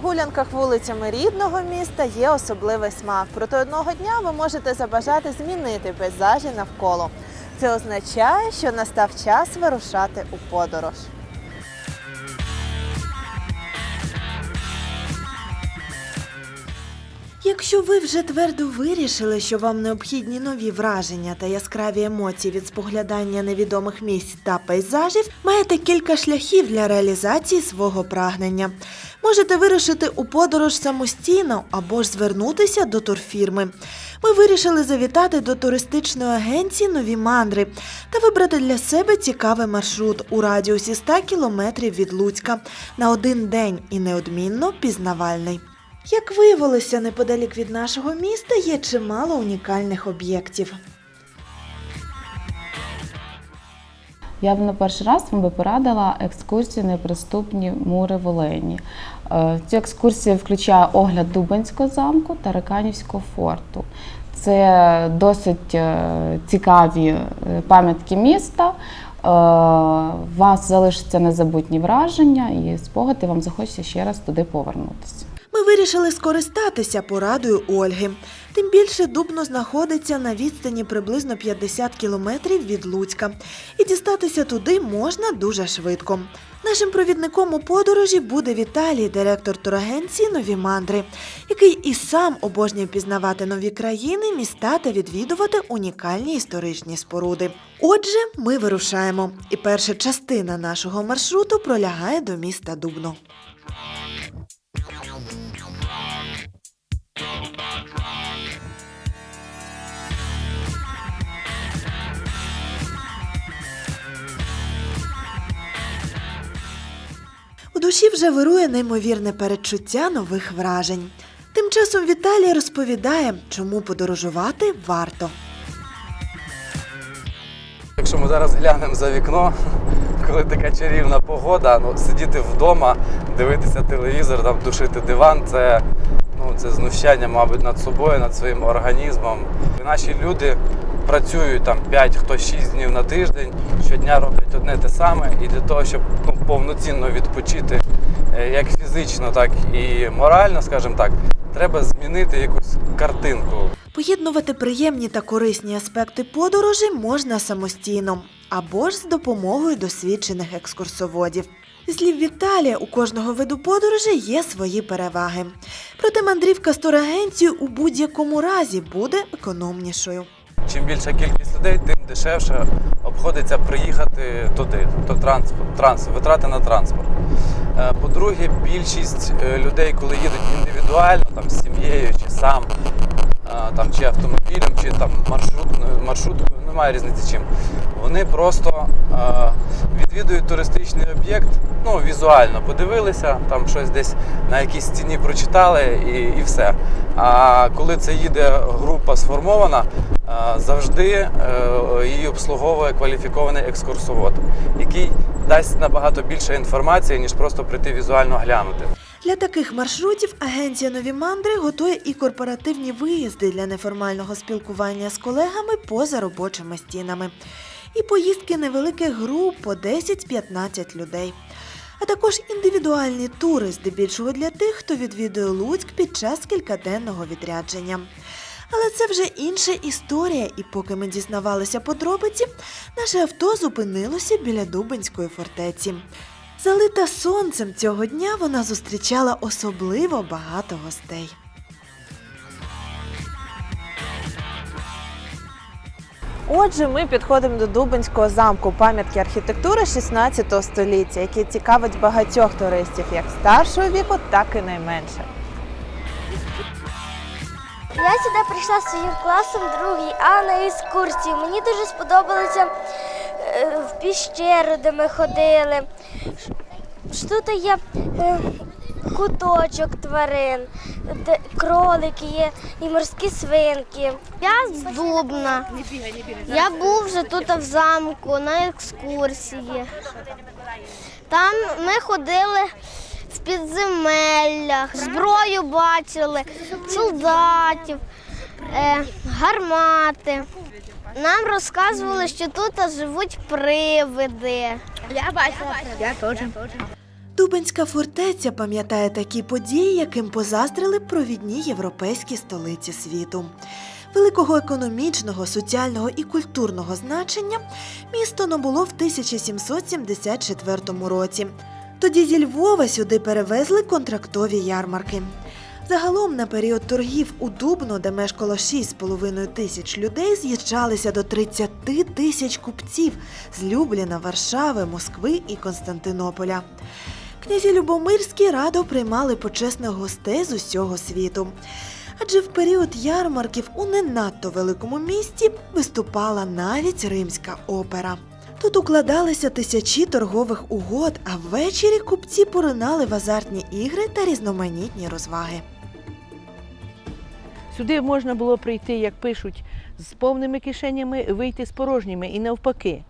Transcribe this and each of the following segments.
Прогулянках вулицями рідного міста є особливий смак. Проте одного дня ви можете забажати змінити пейзажі навколо. Це означає, що настав час вирушати у подорож. Якщо ви вже твердо вирішили, що вам необхідні нові враження та яскраві емоції від споглядання невідомих місць та пейзажів, маєте кілька шляхів для реалізації свого прагнення. Можете вирушити у подорож самостійно або ж звернутися до турфірми. Ми вирішили завітати до туристичної агенції Нові мандри та вибрати для себе цікавий маршрут у радіусі 100 кілометрів від Луцька на один день і неодмінно пізнавальний. Як виявилося, неподалік від нашого міста є чимало унікальних об'єктів. Я б на перший раз вам би порадила екскурсію неприступні мури Волині. Е, Цю екскурсію включає огляд Дубенського замку та Реканівського форту. Це досить е, цікаві е, пам'ятки міста. У вас залишаться незабутні враження і спогади вам захочеться ще раз туди повернутися. Ми вирішили скористатися порадою Ольги. Тим більше Дубно знаходиться на відстані приблизно 50 кілометрів від Луцька, і дістатися туди можна дуже швидко. Нашим провідником у подорожі буде Віталій, директор турагенції Нові мандри, який і сам обожнює пізнавати нові країни, міста та відвідувати унікальні історичні споруди. Отже, ми вирушаємо, і перша частина нашого маршруту пролягає до міста Дубно. У душі вже вирує неймовірне передчуття нових вражень. Тим часом Віталій розповідає, чому подорожувати варто. Якщо ми зараз глянемо за вікно, коли така чарівна погода, ну сидіти вдома, дивитися телевізор, там душити диван, це, це знущання, мабуть, над собою, над своїм організмом. Наші люди працюють там 5, хто 6 днів на тиждень, щодня роблять одне те саме, і для того, щоб ну, повноцінно відпочити е, як фізично, так і морально, скажімо так, треба змінити якусь картинку. Поєднувати приємні та корисні аспекти подорожі можна самостійно або ж з допомогою досвідчених екскурсоводів. Зі Слів Віталія, у кожного виду подорожі є свої переваги. Проте мандрівка з турагенцією у будь-якому разі буде економнішою. Чим більша кількість людей, тим дешевше обходиться приїхати туди, тобто транспорт, транспорт витрати на транспорт. Е, По-друге, більшість е, людей, коли їдуть індивідуально, там з сім'єю чи сам, там, чи автомобілем, чи там маршрут, маршруткою, немає різниці чим. Вони просто відвідують туристичний об'єкт, ну візуально подивилися, там щось десь на якійсь стіні прочитали і, і все. А коли це їде група сформована, завжди е, її обслуговує кваліфікований екскурсовод, який дасть набагато більше інформації, ніж просто прийти візуально глянути. Для таких маршрутів агенція Нові мандри готує і корпоративні виїзди для неформального спілкування з колегами поза робочими стінами, і поїздки невеликих груп по 10-15 людей. А також індивідуальні тури, здебільшого для тих, хто відвідує Луцьк під час кількаденного відрядження. Але це вже інша історія, і поки ми дізнавалися подробиці, наше авто зупинилося біля Дубинської фортеці. Залита сонцем цього дня вона зустрічала особливо багато гостей. Отже, ми підходимо до Дубинського замку, пам'ятки архітектури 16 століття, який цікавить багатьох туристів як старшого віку, так і найменше. Я сюди прийшла зі своїм класом другий, а на екскурсію. Мені дуже сподобалося е, в піщеру, де ми ходили. Тут є е, куточок тварин, кролики є і морські свинки. Я з Дубна. Я був вже тут в замку на екскурсії. Там ми ходили в підземеллях, зброю бачили, солдатів, е, гармати. Нам розказували, що тут живуть привиди. Я бачила. Я теж. Дубенська фортеця пам'ятає такі події, яким позаздрили провідні європейські столиці світу. Великого економічного, соціального і культурного значення місто набуло в 1774 році. Тоді зі Львова сюди перевезли контрактові ярмарки. Загалом на період торгів у Дубно, де мешкало 6,5 тисяч людей, з'їжджалися до 30 тисяч купців з Любліна, Варшави, Москви і Константинополя. Князі Любомирські радо приймали почесних гостей з усього світу. Адже в період ярмарків у не надто великому місті виступала навіть римська опера. Тут укладалися тисячі торгових угод, а ввечері купці поринали в азартні ігри та різноманітні розваги. Сюди можна було прийти, як пишуть, з повними кишенями, вийти з порожніми і навпаки.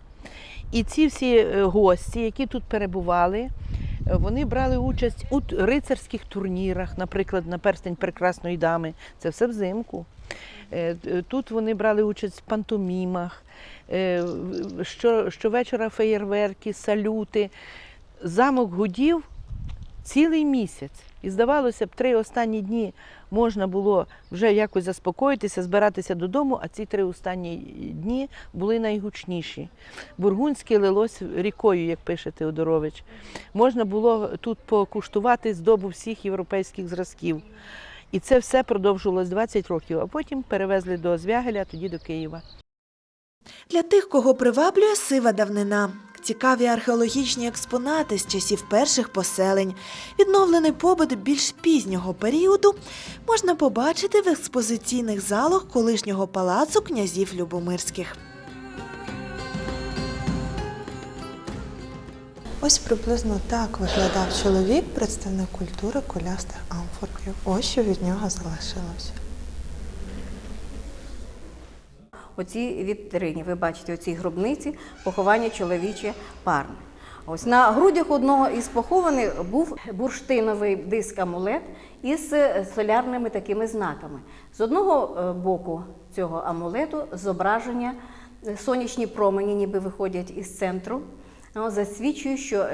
І ці всі е, гості, які тут перебували, е, вони брали участь у рицарських турнірах, наприклад, на перстень прекрасної дами. Це все взимку. Е, Тут вони брали участь в пантомімах, що, щовечора феєрверки, салюти. Замок гудів цілий місяць. І здавалося б, три останні дні можна було вже якось заспокоїтися, збиратися додому, а ці три останні дні були найгучніші. Бургунське лилось рікою, як пише Теодорович. Можна було тут покуштувати здобу всіх європейських зразків. І це все продовжувалось 20 років, а потім перевезли до Звягеля, тоді до Києва. Для тих, кого приваблює сива давнина, цікаві археологічні експонати з часів перших поселень, відновлений побут більш пізнього періоду можна побачити в експозиційних залах колишнього палацу князів Любомирських. Ось приблизно так виглядав чоловік, представник культури кулястих амфорків. Ось що від нього залишилося. Оці вітрині, ви бачите, оцій гробниці поховання чоловіче парне. Ось на грудях одного із похованих був бурштиновий диск амулет із е, солярними такими знаками. З одного е, боку цього амулету зображення е, сонячні промені, ніби виходять із центру, засвідчує, що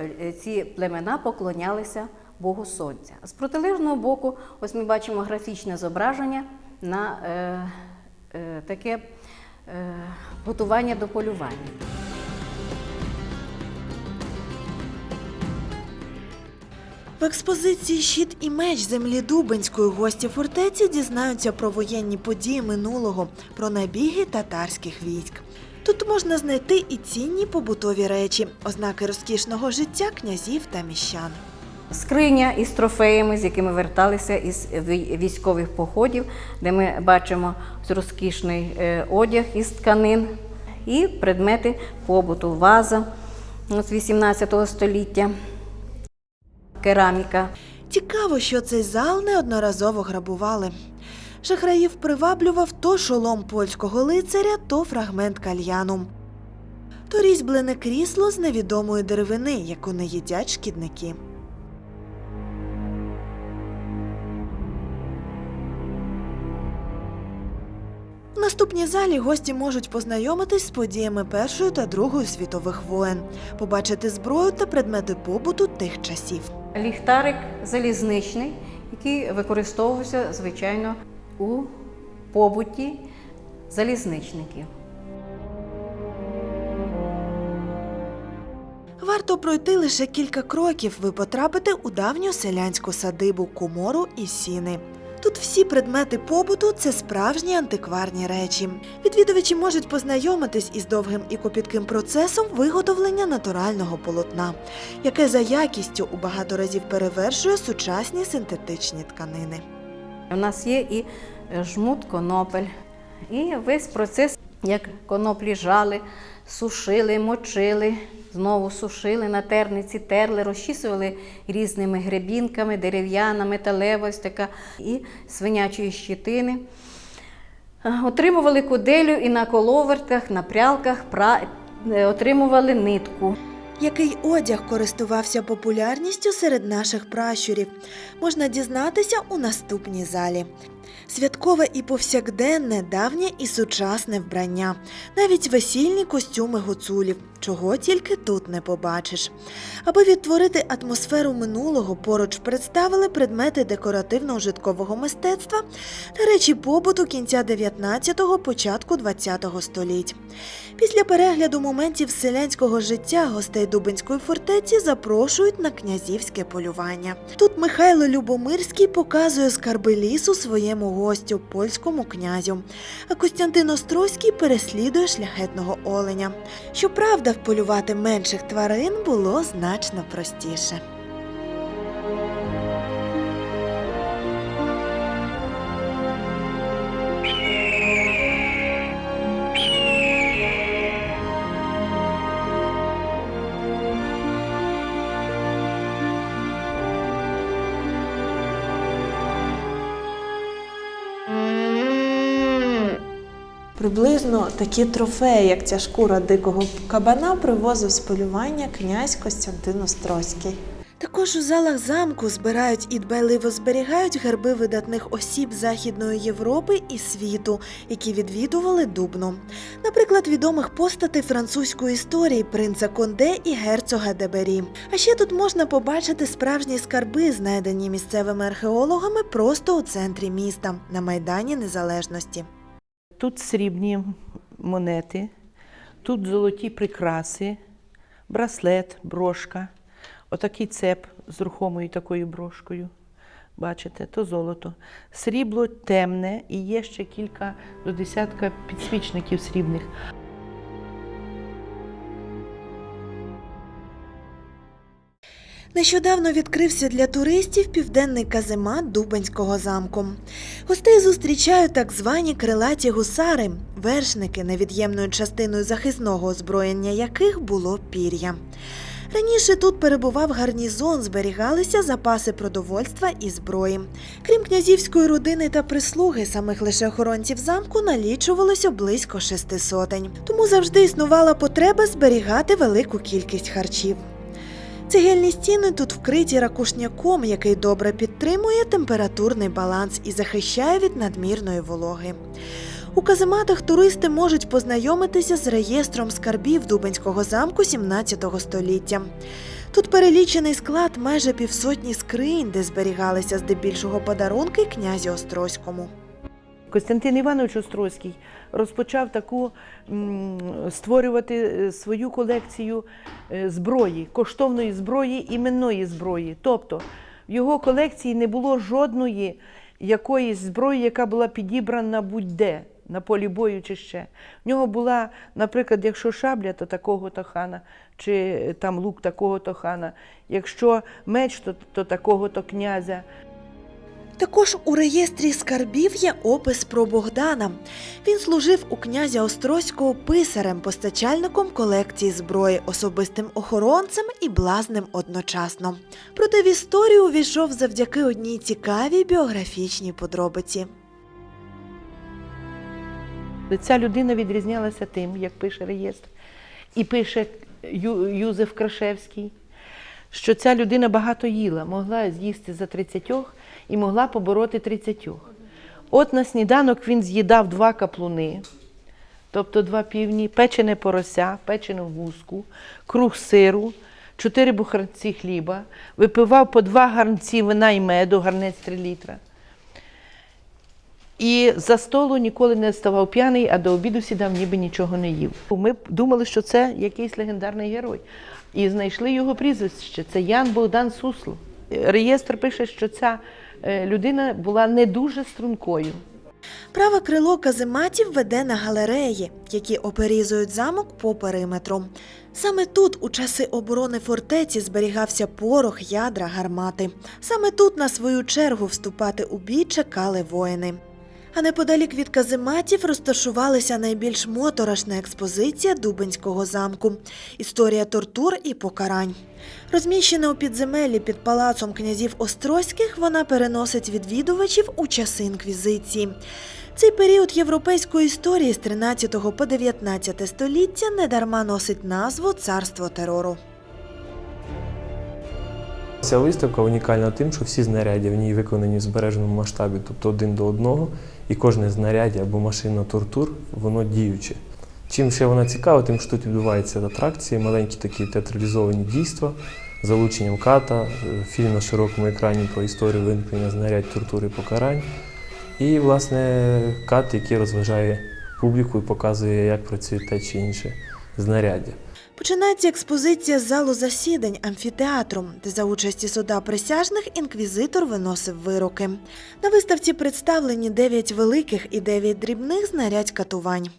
ці племена поклонялися Богу Сонця. З протилежного боку, ось ми бачимо графічне зображення на е, е, таке готування до полювання. В експозиції Щит і меч землі Дубенської гості фортеці дізнаються про воєнні події минулого, про набіги татарських військ. Тут можна знайти і цінні побутові речі, ознаки розкішного життя князів та міщан. Скриня із трофеями, з якими верталися із військових походів, де ми бачимо розкішний е, одяг із тканин і предмети побуту, ваза з 18 століття, кераміка. Цікаво, що цей зал неодноразово грабували. Шахраїв приваблював то шолом польського лицаря, то фрагмент кальяну. То різьблене крісло з невідомої деревини, яку не їдять шкідники. Наступній залі гості можуть познайомитись з подіями Першої та Другої світових воєн, побачити зброю та предмети побуту тих часів. Ліхтарик залізничний, який використовувався, звичайно, у побуті залізничників. Варто пройти лише кілька кроків, ви потрапите у давню селянську садибу, комору і сіни. Тут всі предмети побуту це справжні антикварні речі. Відвідувачі можуть познайомитись із довгим і копітким процесом виготовлення натурального полотна, яке за якістю у багато разів перевершує сучасні синтетичні тканини. У нас є і е, жмут конопель, і весь процес, як коноплі жали, сушили, мочили, знову сушили на терниці, терли, розчісували різними гребінками, дерев'яна, металева, така, і свинячої щитини. Отримували куделю і на коловертах, на прялках пра... е, отримували нитку. Який одяг користувався популярністю серед наших пращурів, можна дізнатися у наступній залі. Святкове і повсякденне, давнє і сучасне вбрання, навіть весільні костюми гуцулів, чого тільки тут не побачиш. Аби відтворити атмосферу минулого, поруч представили предмети декоративно-ужиткового мистецтва та речі побуту кінця 19-го, початку 20-го століть. Після перегляду моментів селянського життя гостей Дубинської фортеці запрошують на князівське полювання. Тут Михайло Любомирський показує скарби лісу своєму гостю, польському князю, а Костянтин Острозький переслідує шляхетного оленя. Щоправда, вполювати менших тварин було значно простіше. Приблизно такі трофеї, як ця шкура дикого кабана, привозив з полювання князь Костянтин Острозький. Також у залах замку збирають і дбайливо зберігають герби видатних осіб Західної Європи і світу, які відвідували Дубно. Наприклад, відомих постатей французької історії принца Конде і герцога Дебері. А ще тут можна побачити справжні скарби, знайдені місцевими археологами просто у центрі міста на Майдані Незалежності. Тут срібні монети, тут золоті прикраси, браслет, брошка, отакий цеп з рухомою такою брошкою. Бачите, то золото. Срібло темне і є ще кілька до десятка підсвічників срібних. Нещодавно відкрився для туристів південний каземат Дубенського замку. Гостей зустрічають так звані крилаті гусари, вершники, невід'ємною частиною захисного озброєння яких було пір'я. Раніше тут перебував гарнізон, зберігалися запаси продовольства і зброї. Крім князівської родини та прислуги, самих лише охоронців замку налічувалося близько шести сотень. Тому завжди існувала потреба зберігати велику кількість харчів. Цегельні стіни тут вкриті ракушняком, який добре підтримує температурний баланс і захищає від надмірної вологи. У казематах туристи можуть познайомитися з реєстром скарбів Дубенського замку 17 століття. Тут перелічений склад майже півсотні скринь, де зберігалися здебільшого подарунки князю Острозькому. Костянтин Іванович Острозький розпочав таку створювати е, свою колекцію е, зброї, коштовної зброї, іменної зброї. Тобто в його колекції не було жодної якоїсь зброї, яка була підібрана будь-де. На полі бою чи ще. В нього була, наприклад, якщо шабля, то такого-то хана, чи е, там лук такого-то хана, якщо меч, то, то такого-то князя. Також у реєстрі скарбів є опис про Богдана. Він служив у князя Острозького писарем, постачальником колекції зброї, особистим охоронцем і блазнем одночасно. Проте в історію увійшов завдяки одній цікавій біографічній подробиці. Ця людина відрізнялася тим, як пише реєстр, і пише Ю- Юзеф Крашевський, що ця людина багато їла, могла з'їсти за 30 і могла побороти 30. От на сніданок він з'їдав два каплуни, тобто два півні, печене порося, печену гуску, круг сиру, чотири буханці хліба, випивав по два гарнці вина і меду, гарнець 3 літра. І за столу ніколи не ставав п'яний, а до обіду сідав, ніби нічого не їв. Ми думали, що це якийсь легендарний герой. І знайшли його прізвище. Це Ян Богдан Сусло. Реєстр пише, що ця людина була не дуже стрункою. Праве крило казематів веде на галереї, які оперізують замок по периметру. Саме тут, у часи оборони фортеці, зберігався порох, ядра, гармати. Саме тут, на свою чергу, вступати у бій чекали воїни. А неподалік від казематів розташувалася найбільш моторошна експозиція Дубенського замку історія тортур і покарань. Розміщена у підземеллі під палацом князів Острозьких, вона переносить відвідувачів у часи інквізиції. Цей період європейської історії з 13 по 19 століття недарма носить назву Царство терору. Ця виставка унікальна тим, що всі знаряддя в ній виконані в збереженому масштабі, тобто один до одного, і кожне знаряддя або машина тортур, воно діюче. Чим ще вона цікава, тим, що тут відбуваються атракції, маленькі такі театралізовані дійства, залученням ката, е, фільм на широкому екрані про історію виникнення знарядь тортури і покарань. І, власне, кат, який розважає публіку і показує, як працює те чи інше знаряддя. Починається експозиція з залу засідань амфітеатру, де за участі суда присяжних інквізитор виносив вироки. На виставці представлені 9 великих і 9 дрібних знарядь катувань.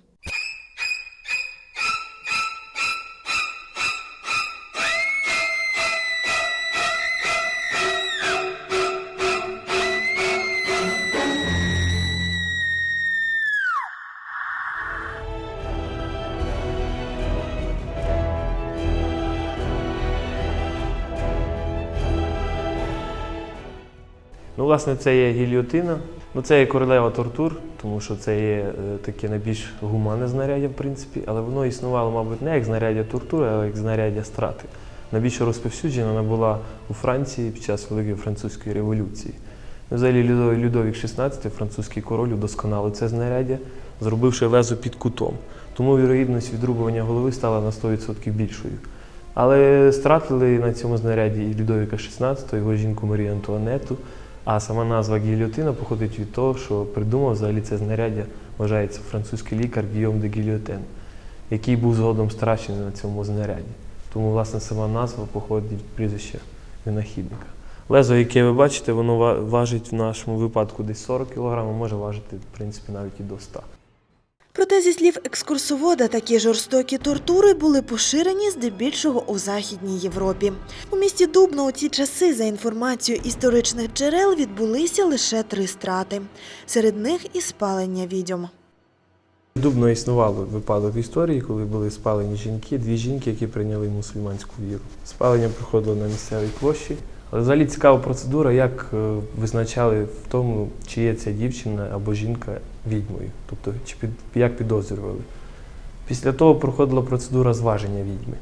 Ну, власне, це є гільйотина. Ну, це є королева тортур, тому що це є е, таке найбільш гуманне знаряддя, в принципі, але воно існувало, мабуть, не як знаряддя тортури, а як знаряддя страти. Найбільше розповсюджена вона була у Франції під час Великої французької революції. Ну, Взагалі Людовік XVI, французький король, удосконалив це знаряддя, зробивши лезо під кутом. Тому вірогідність відрубування голови стала на 100% більшою. Але стратили на цьому знаряді і Людовіка XVI, його жінку Марію Антуанету, а сама назва гільотина походить від того, що придумав взагалі це знаряддя, вважається французький лікар Гійом де Гільотен, який був згодом страчений на цьому знаряді. Тому, власне, сама назва походить від прізвища винахідника. Лезо, яке ви бачите, воно важить в нашому випадку десь 40 кг, може важити, в принципі, навіть і до 100 Проте, зі слів екскурсовода, такі жорстокі тортури були поширені здебільшого у Західній Європі. У місті Дубно у ті часи, за інформацією історичних джерел, відбулися лише три страти. Серед них і спалення відьом. Дубно існувало випадок історії, коли були спалені жінки, дві жінки, які прийняли мусульманську віру. Спалення проходило на місцевій площі. Але взагалі цікава процедура, як е, визначали в тому, чи є ця дівчина або жінка відьмою, тобто чи під, як підозрювали. Після того проходила процедура зваження відьми.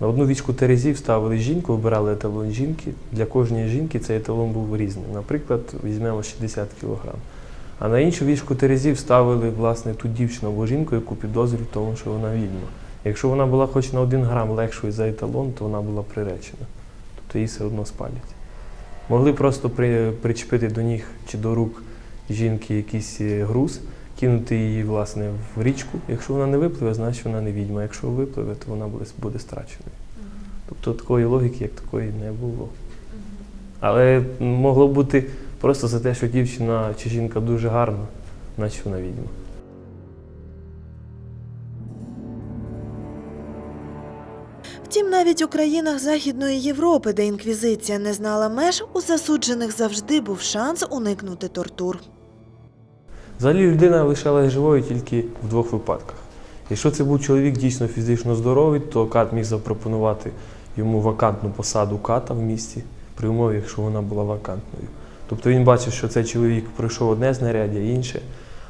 На одну вічку терезів ставили жінку, вибирали еталон жінки. Для кожної жінки цей еталон був різним. Наприклад, візьмемо 60 кг. А на іншу вішку терезів ставили власне ту дівчину або жінку, яку підозрюють в тому, що вона відьма. Якщо вона була хоч на один грам легшою за еталон, то вона була приречена. Тобто її все одно спалять. Могли просто при, причепити до ніг чи до рук жінки якийсь е, груз, кинути її власне в річку. Якщо вона не випливе, значить вона не відьма. Якщо випливе, то вона буде, буде страченою. Тобто такої логіки, як такої, не було. Але могло бути просто за те, що дівчина чи жінка дуже гарна, значить вона відьма. Втім, навіть у країнах Західної Європи, де інквізиція не знала меж, у засуджених завжди був шанс уникнути тортур. Взагалі людина лишалась живою тільки в двох випадках. Якщо це був чоловік дійсно фізично здоровий, то кат міг запропонувати йому вакантну посаду ката в місті, при умові, якщо вона була вакантною. Тобто він бачив, що цей чоловік пройшов одне знаряддя, інше.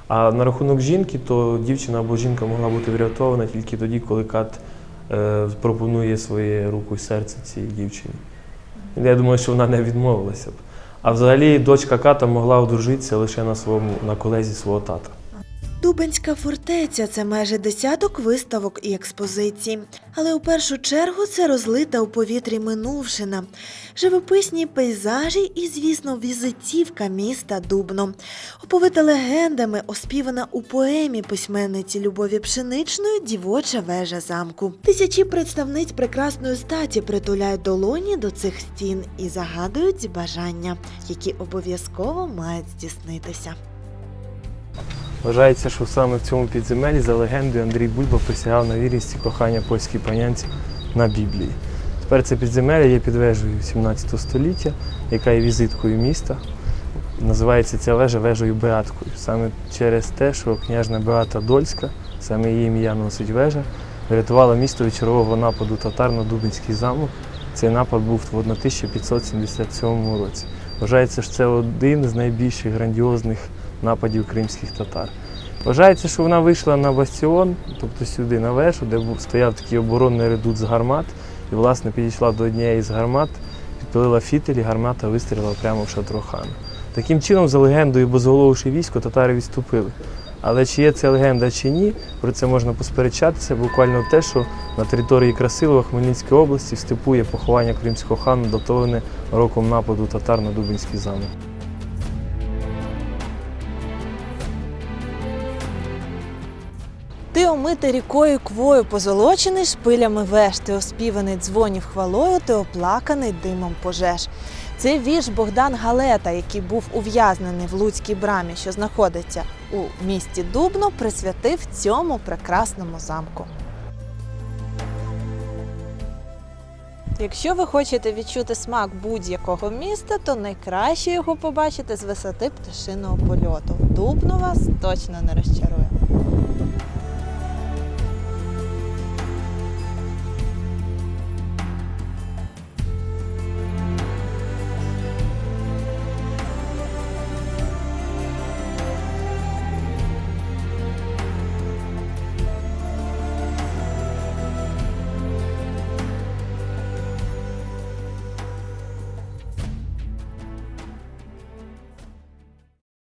А на рахунок жінки, то дівчина або жінка могла бути врятована тільки тоді, коли кат е, пропонує своє руку і серце цій дівчині. Я думаю, що вона не відмовилася б. А взагалі дочка ката могла одружитися лише на своєму на колезі свого тата. Дубенська фортеця це майже десяток виставок і експозицій. Але у першу чергу це розлита у повітрі минувшина, живописні пейзажі і, звісно, візитівка міста Дубно. Оповита легендами, оспівана у поемі письменниці Любові Пшеничної Дівоча вежа замку. Тисячі представниць прекрасної статі притуляють долоні до цих стін і загадують бажання, які обов'язково мають здійснитися. Вважається, що саме в цьому підземелі за легендою Андрій Бульба присягав на вірність і кохання польській панянці на Біблії. Тепер це підземелля є під вежею 17 століття, яка є візиткою міста. Називається ця вежа вежею Беаткою. Саме через те, що княжна Беата Дольська, саме її ім'я носить вежа, врятувала місто від чергового нападу татар на Дубинський замок. Цей напад був в 1577 році. Вважається, що це один з найбільших грандіозних нападів кримських татар. Вважається, що вона вийшла на бастіон, тобто сюди на вежу, де стояв такий оборонний редут з гармат, і, власне, підійшла до однієї з гармат, підпалила фітиль і гармата вистрілила прямо в шатро хана. Таким чином, за легендою, бозголовивши військо, татари відступили. Але чи є це легенда чи ні, про це можна посперечатися. Буквально те, що на території Красилова Хмельницької області в поховання кримського хана, датоване роком нападу татар на Дубинський замок. Ти омитий рікою квою позолочений шпилями веж, ти оспіваний дзвонів хвалою, ти оплаканий димом пожеж. Це вірш Богдан Галета, який був ув'язнений в Луцькій брамі, що знаходиться у місті Дубно, присвятив цьому прекрасному замку. Якщо ви хочете відчути смак будь-якого міста, то найкраще його побачити з висоти пташиного польоту. Дубно вас точно не розчарує.